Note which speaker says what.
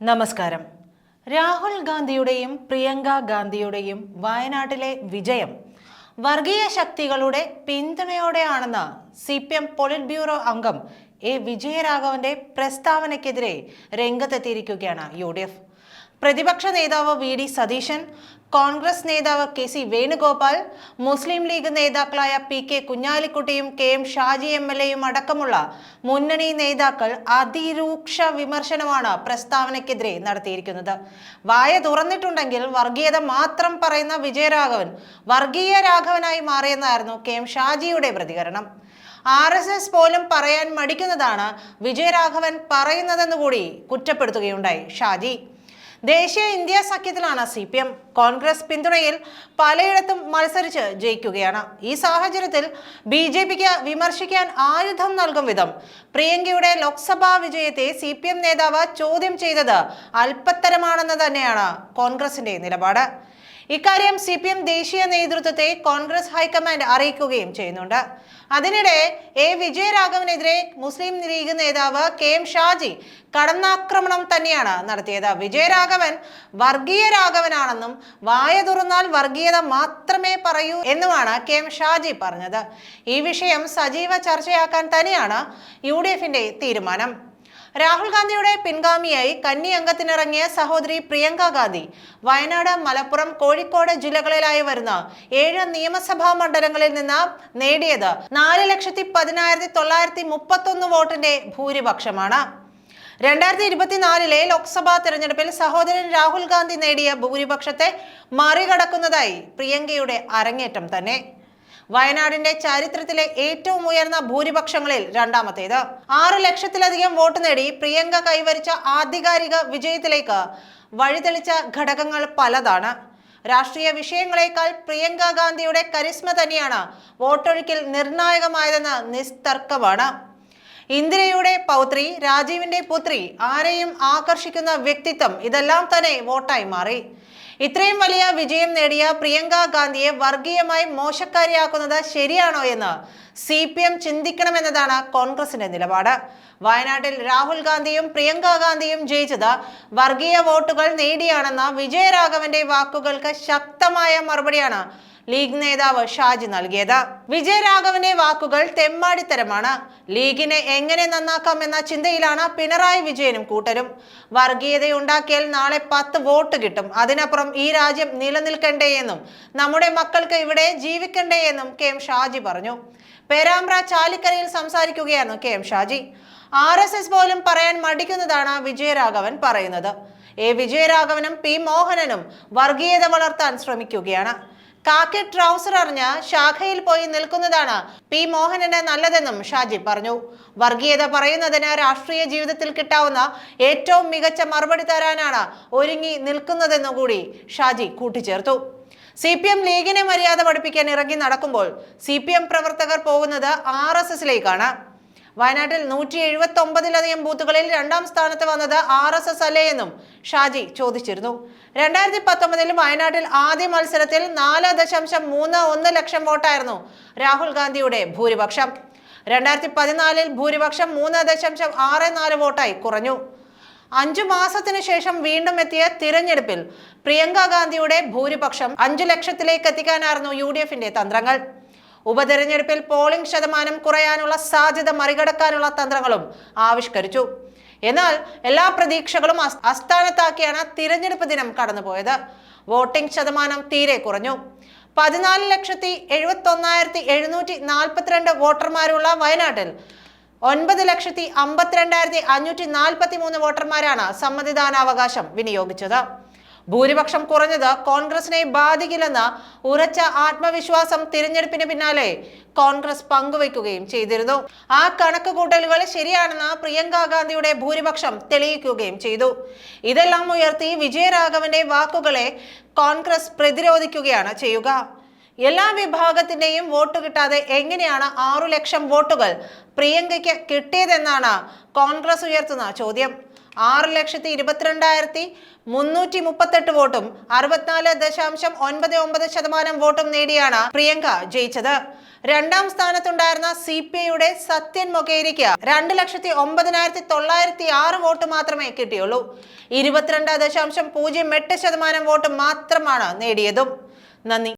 Speaker 1: നമസ്കാരം. രാഹുൽ ഗാന്ധിയുടെയും പ്രിയങ്ക ഗാന്ധിയുടെയും വയനാട്ടിലെ വിജയം വർഗീയ ശക്തികളുടെ പിന്തുണയോടെയാണെന്ന് C P M polit bureau അംഗം എ വിജയരാഘവന്റെ പ്രസ്താവനയ്ക്കെതിരെ രംഗത്തെത്തിയിരിക്കുകയാണ് യു ഡി എഫ്. പ്രതിപക്ഷ നേതാവ് വി ഡി സതീശൻ കോൺഗ്രസ് നേതാവ് കെ സി വേണുഗോപാൽ മുസ്ലിം ലീഗ് നേതാക്കളായ P K കുഞ്ഞാലിക്കുട്ടിയും K M Shaji M L എയും അടക്കമുള്ള മുന്നണി നേതാക്കൾ അതിരൂക്ഷ വിമർശനമാണ് പ്രസ്താവനയ്ക്കെതിരെ നടത്തിയിരിക്കുന്നത്. വായ തുറന്നിട്ടുണ്ടെങ്കിൽ വർഗീയത മാത്രം പറയുന്ന വിജയരാഘവൻ വർഗീയ രാഘവനായി മാറിയെന്നായിരുന്നു കെ എം ഷാജിയുടെ പ്രതികരണം. ആർ എസ് എസ് പോലും പറയാൻ മടിക്കുന്നതാണ് വിജയരാഘവൻ പറയുന്നതെന്നുകൂടി കുറ്റപ്പെടുത്തുകയുണ്ടായി ഷാജി. ദേശീയ ഇന്ത്യ സഖ്യത്തിലാണ് സി പി എം. കോൺഗ്രസ് പിന്തുണയിൽ പലയിടത്തും മത്സരിച്ച് ജയിക്കുകയാണ്. ഈ സാഹചര്യത്തിൽ ബി ജെ പിക്ക് വിമർശിക്കാൻ ആയുധം നൽകും വിധം പ്രിയങ്കയുടെ ലോക്സഭാ വിജയത്തെ സി പി എം നേതാവ് ചോദ്യം ചെയ്തത് അല്പത്തരമാണെന്ന് തന്നെയാണ് കോൺഗ്രസിന്റെ നിലപാട്. ഇക്കാര്യം സി പി എം ദേശീയ നേതൃത്വത്തെ കോൺഗ്രസ് ഹൈക്കമാൻഡ് അറിയിക്കുകയും ചെയ്യുന്നുണ്ട്. അതിനിടെ എ വിജയരാഘവനെതിരെ മുസ്ലിം ലീഗ് നേതാവ് കെ എം ഷാജി കടന്നാക്രമണം തന്നെയാണ് നടത്തിയത്. വിജയരാഘവൻ വർഗീയ രാഘവനാണെന്നും വായ തുറന്നാൽ വർഗീയത മാത്രമേ പറയൂ എന്നുമാണ് കെ എം ഷാജി പറഞ്ഞത്. ഈ വിഷയം സജീവ ചർച്ചയാക്കാൻ തന്നെയാണ് യു ഡി എഫിന്റെ തീരുമാനം. രാഹുൽ ഗാന്ധിയുടെ പിൻഗാമിയായി കന്നി അംഗത്തിനിറങ്ങിയ സഹോദരി പ്രിയങ്ക ഗാന്ധി. വയനാട് മലപ്പുറം കോഴിക്കോട് ജില്ലകളിലായി വരുന്ന ഏഴ് നിയമസഭാ മണ്ഡലങ്ങളിൽ നിന്ന് നേടിയത് നാല് ലക്ഷത്തി പതിനായിരത്തി തൊള്ളായിരത്തി മുപ്പത്തൊന്ന് വോട്ടിന്റെ ഭൂരിപക്ഷമാണ്. രണ്ടായിരത്തി ഇരുപത്തിനാലിലെ ലോക്സഭാ തെരഞ്ഞെടുപ്പിൽ സഹോദരൻ രാഹുൽ ഗാന്ധി നേടിയ ഭൂരിപക്ഷത്തെ മറികടക്കുന്നതായി പ്രിയങ്കയുടെ അരങ്ങേറ്റം തന്നെ. വയനാടിന്റെ ചരിത്രത്തിലെ ഏറ്റവും ഉയർന്ന ഭൂരിപക്ഷങ്ങളിൽ രണ്ടാമത്തേത്. ആറ് ലക്ഷത്തിലധികം വോട്ട് നേടി പ്രിയങ്ക കൈവരിച്ച ആധികാരിക വിജയത്തിലേക്ക് വഴിതെളിച്ച ഘടകങ്ങൾ പലതാണ്. രാഷ്ട്രീയ വിഷയങ്ങളെക്കാൾ പ്രിയങ്ക ഗാന്ധിയുടെ കരിസ്മ തന്നെയാണ് വോട്ടൊഴുക്കിൽ നിർണായകമായതെന്ന് നിസ്തർക്കമാണ്. ഇന്ദിരയുടെ പൗത്രി രാജീവിന്റെ പുത്രി ആരെയും ആകർഷിക്കുന്ന വ്യക്തിത്വം ഇതെല്ലാം തന്നെ വോട്ടായി മാറി. ഇത്രയും വലിയ വിജയം നേടിയ പ്രിയങ്ക ഗാന്ധിയെ വർഗീയമായി മോശക്കാരിയാക്കുന്നത് ശരിയാണോ എന്ന് സി പി എം ചിന്തിക്കണമെന്നതാണ് കോൺഗ്രസിന്റെ നിലപാട്. വയനാട്ടിൽ രാഹുൽ ഗാന്ധിയും പ്രിയങ്ക ഗാന്ധിയും ജയിച്ചത് വർഗീയ വോട്ടുകൾ നേടിയാണെന്ന വിജയരാഘവന്റെ വാക്കുകൾക്ക് ശക്തമായ മറുപടിയാണ് ലീഗ് നേതാവ് ഷാജി നൽകിയത്. വിജയരാഘവന്റെ വാക്കുകൾ തെമ്മാടിത്തരമാണ്. ലീഗിനെ എങ്ങനെ നന്നാക്കാം എന്ന ചിന്തയിലാണ് പിണറായി വിജയനും കൂട്ടരും. വർഗീയതയുണ്ടാക്കിയാൽ നാളെ പത്ത് വോട്ട് കിട്ടും. അതിനപ്പുറം ഈ രാജ്യം നിലനിൽക്കണ്ടേ എന്നും നമ്മുടെ മക്കൾക്ക് ഇവിടെ ജീവിക്കണ്ടേ എന്നും കെ എം ഷാജി പറഞ്ഞു. പേരാമ്പ്ര ചാലിക്കരയിൽ സംസാരിക്കുകയായിരുന്നു K M Shaji. R S S പോലും പറയാൻ മടിക്കുന്നതാണ് വിജയരാഘവൻ പറയുന്നത്. എ വിജയരാഘവനും പി മോഹനനും വർഗീയത വളർത്താൻ ശ്രമിക്കുകയാണ്. കാക്കി ട്രൗസർ അറിഞ്ഞ് ശാഖയിൽ പോയി നിൽക്കുന്നതാണ് പി മോഹനന് നല്ലതെന്നും ഷാജി പറഞ്ഞു. വർഗീയത പറയുന്നതിന് രാഷ്ട്രീയ ജീവിതത്തിൽ കിട്ടാവുന്ന ഏറ്റവും മികച്ച മറുപടി തരാനാണ് ഒരുങ്ങി നിൽക്കുന്നതെന്നു കൂടി ഷാജി കൂട്ടിച്ചേർത്തു. സി പി എം ലീഗിനെ മര്യാദ പഠിപ്പിക്കാൻ ഇറങ്ങി നടക്കുമ്പോൾ സി പി എം പ്രവർത്തകർ പോകുന്നത് ആർ എസ് എസിലേക്കാണ്. വയനാട്ടിൽ നൂറ്റി എഴുപത്തി ഒമ്പതിലധികം ബൂത്തുകളിൽ രണ്ടാം സ്ഥാനത്ത് വന്നത് ആർ എസ് എസ് അല്ലേ എന്നും ഷാജി ചോദിച്ചിരുന്നു. രണ്ടായിരത്തി പത്തൊമ്പതിൽ വയനാട്ടിൽ ആദ്യ മത്സരത്തിൽ നാല് ദശാംശം മൂന്ന് ഒന്ന് ലക്ഷം വോട്ടായിരുന്നു രാഹുൽ ഗാന്ധിയുടെ ഭൂരിപക്ഷം. രണ്ടായിരത്തി പതിനാലിൽ ഭൂരിപക്ഷം മൂന്ന് ദശാംശം ആറ് നാല് വോട്ടായി കുറഞ്ഞു. അഞ്ചു മാസത്തിനു ശേഷം വീണ്ടും എത്തിയ തിരഞ്ഞെടുപ്പിൽ പ്രിയങ്ക ഗാന്ധിയുടെ ഭൂരിപക്ഷം അഞ്ചു ലക്ഷത്തിലേക്ക് എത്തിക്കാനായിരുന്നു യു തന്ത്രങ്ങൾ. ഉപതെരഞ്ഞെടുപ്പിൽ പോളിംഗ് ശതമാനം കുറയാനുള്ള സാധ്യത മറികടക്കാനുള്ള തന്ത്രങ്ങളും ആവിഷ്കരിച്ചു. എന്നാൽ എല്ലാ പ്രതീക്ഷകളും അസ്- അസ്ഥാനത്താക്കിയാണ് തിരഞ്ഞെടുപ്പ് ദിനം കടന്നുപോയത്. വോട്ടിംഗ് ശതമാനം തീരെ കുറഞ്ഞു. പതിനാല് ലക്ഷത്തി എഴുപത്തി ഒന്നായിരത്തി എഴുന്നൂറ്റി നാൽപ്പത്തിരണ്ട് വോട്ടർമാരുള്ള വയനാട്ടിൽ ഒൻപത് ലക്ഷത്തി അമ്പത്തിരണ്ടായിരത്തി അഞ്ഞൂറ്റി നാൽപ്പത്തി മൂന്ന് വോട്ടർമാരാണ് സമ്മതിദാനാവകാശം വിനിയോഗിച്ചത്. ഭൂരിപക്ഷം കുറഞ്ഞത് കോൺഗ്രസിനെ ബാധിക്കില്ലെന്ന ഉറച്ച ആത്മവിശ്വാസം തിരഞ്ഞെടുപ്പിന് പിന്നാലെ കോൺഗ്രസ് പങ്കുവയ്ക്കുകയും ചെയ്തിരുന്നു. ആ കണക്ക് കൂട്ടലുകൾ ശരിയാണെന്ന് പ്രിയങ്ക ഗാന്ധിയുടെ ഭൂരിപക്ഷം തെളിയിക്കുകയും ചെയ്തു. ഇതെല്ലാം ഉയർത്തി വിജയരാഘവന്റെ വാക്കുകളെ കോൺഗ്രസ് പ്രതിരോധിക്കുകയാണ് ചെയ്യുക. എല്ലാ വിഭാഗത്തിന്റെയും വോട്ട് കിട്ടാതെ എങ്ങനെയാണ് ആറു ലക്ഷം വോട്ടുകൾ പ്രിയങ്കയ്ക്ക് കിട്ടിയതെന്നാണ് കോൺഗ്രസ് ഉയർത്തുന്ന ചോദ്യം. ആറ് ലക്ഷത്തി ഇരുപത്തിരണ്ടായിരത്തി മുന്നൂറ്റി മുപ്പത്തെട്ട് വോട്ടും അറുപത്തിനാല് ദശാംശം ഒൻപത് ഒമ്പത് ശതമാനം വോട്ടും നേടിയാണ് പ്രിയങ്ക ജയിച്ചത്. രണ്ടാം സ്ഥാനത്തുണ്ടായിരുന്ന സി പി ഐയുടെ സത്യൻ മൊകേരിക്ക് രണ്ട് ലക്ഷത്തി ഒമ്പതിനായിരത്തി തൊള്ളായിരത്തി ആറ് വോട്ട് മാത്രമേ കിട്ടിയുള്ളൂ. ഇരുപത്തിരണ്ട് ദശാംശം പൂജ്യം എട്ട് ശതമാനം വോട്ട് മാത്രമാണ് നേടിയതും. നന്ദി.